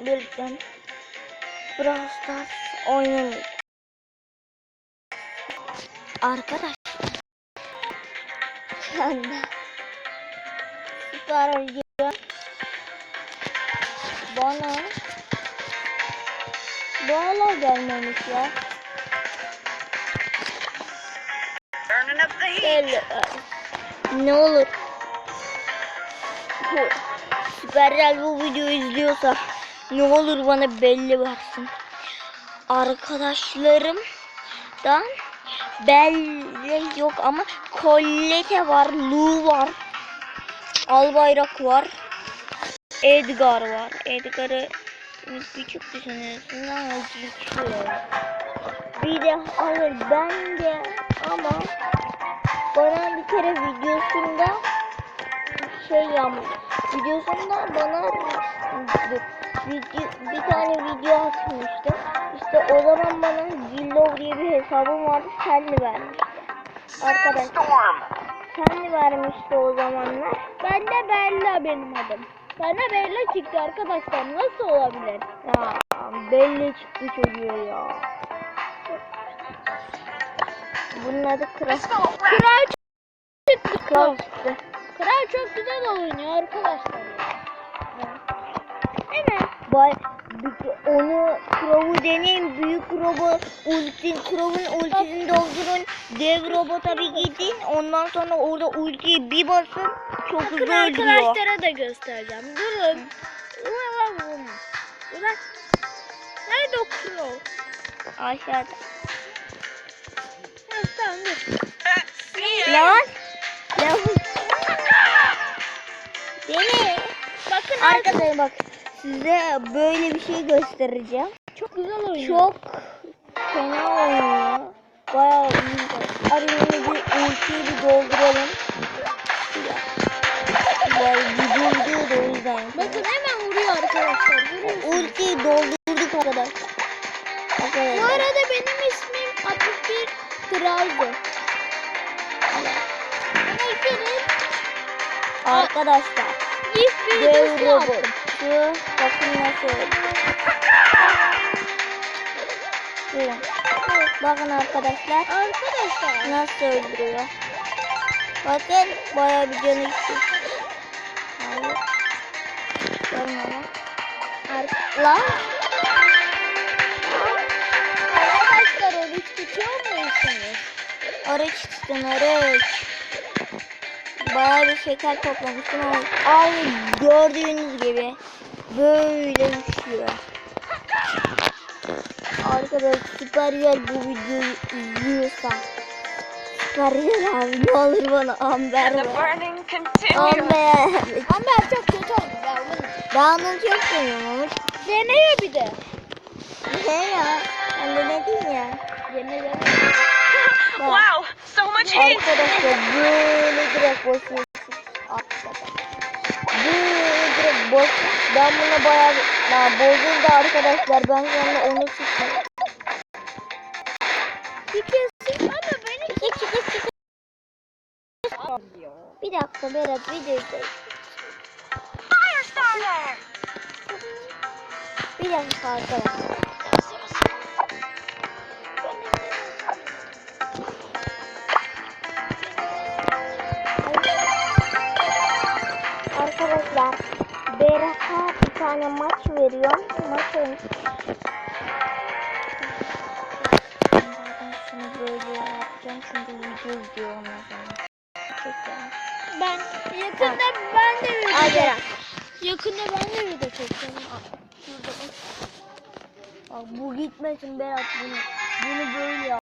birlikte Brawl Stars oynamayacağız. Arkadaş şu anda süper oyuncu bana Bağla gelmemiş ya. Heat. Belli. Ne olur. Bu Süpercell bu videoyu izliyorsa ne olur bana belli versin. Arkadaşlarımdan belli yok ama Colette var, Lu var, Albayrak var, Edgar var. Edgar'ı küçük düşünüyorsun ama güçlü. Bir de hayır ben de ama bana bir kere videosunda şey yapmış. Videosunda bana video, bir tane video atmıştı. İşte o zaman bana Gillo diye bir hesabım vardı. Kendi vermişti. Arkadaşlar kendi vermişti o zamanlar. Ben de Bella benim adım. Bana Bella çıktı arkadaşlar. Nasıl olabilir? Ya Bella çıktı çocuğa ya. Bunun adı Kral. Kral çıktı. Kral çıktı. Kral çok güzel oynuyor arkadaşlar. Hemen. Bay, onu Krov'u deneyin. Büyük Krov'u ulti, Krov'un ultisini doldurun. Dev robota bir gidin. Ondan sonra orada ultiyi bir basın. Çok hızlı öldürüyor. arkadaşlara da göstereceğim. Durun. Ulan bunu. Ulan. Nerede o crow? Aşağıda. Evet tamam dur. Arkadaşlar bak. Size böyle bir şey göstereceğim. çok güzel oynuyor. Çok fena oynuyor. Bayağı iyi. Arenayı bir ultiyi bir dolduralım. Ya video video da o yüzden. Bakın hemen vuruyor arkadaşlar. Vuruyor. Ultiyi doldurduk arkadaşlar. Bu arada benim ismim 61 Kral'dı. Arkadaşlar. İlk Dev videosu robot. yaptım. Şu bakın nasıl. Durun. Bakın arkadaşlar. Arkadaşlar. Nasıl öldürüyor? Bakın bayağı bir canı gitti. Hayır. Görme. Ar- Lan. Arkadaşlar oruç tutuyor musunuz? Oruç tutun oruç. Bayağı bir şeker toplamıştım ama ay gördüğünüz gibi böyle uçuyor. Arkadaş süper gel bu videoyu izliyorsan. Süper gel abi ne olur bana amber ver. Amber. Ama çok kötü oldu ben bunu. Ben onu çok seviyorum ama Arkadaşlar böyle direkt basıyorsun. Böyle direkt bas. Ben buna bayağı. Ya bozuldu arkadaşlar. Ben sonra onu tuttum. Bir kesin ama beni. Bir dakika Berat videoyu. Bir dakika. Arkadaşlar Berat'a bir tane maç veriyorum. Maç şunu böyle yapacağım çünkü video izliyor ondan sonra. Çekeceğim. ben yakında ben de video Berat. Yakında ben de video çekeceğim. Bak bu gitmesin Berat bunu. Bunu böyle yap.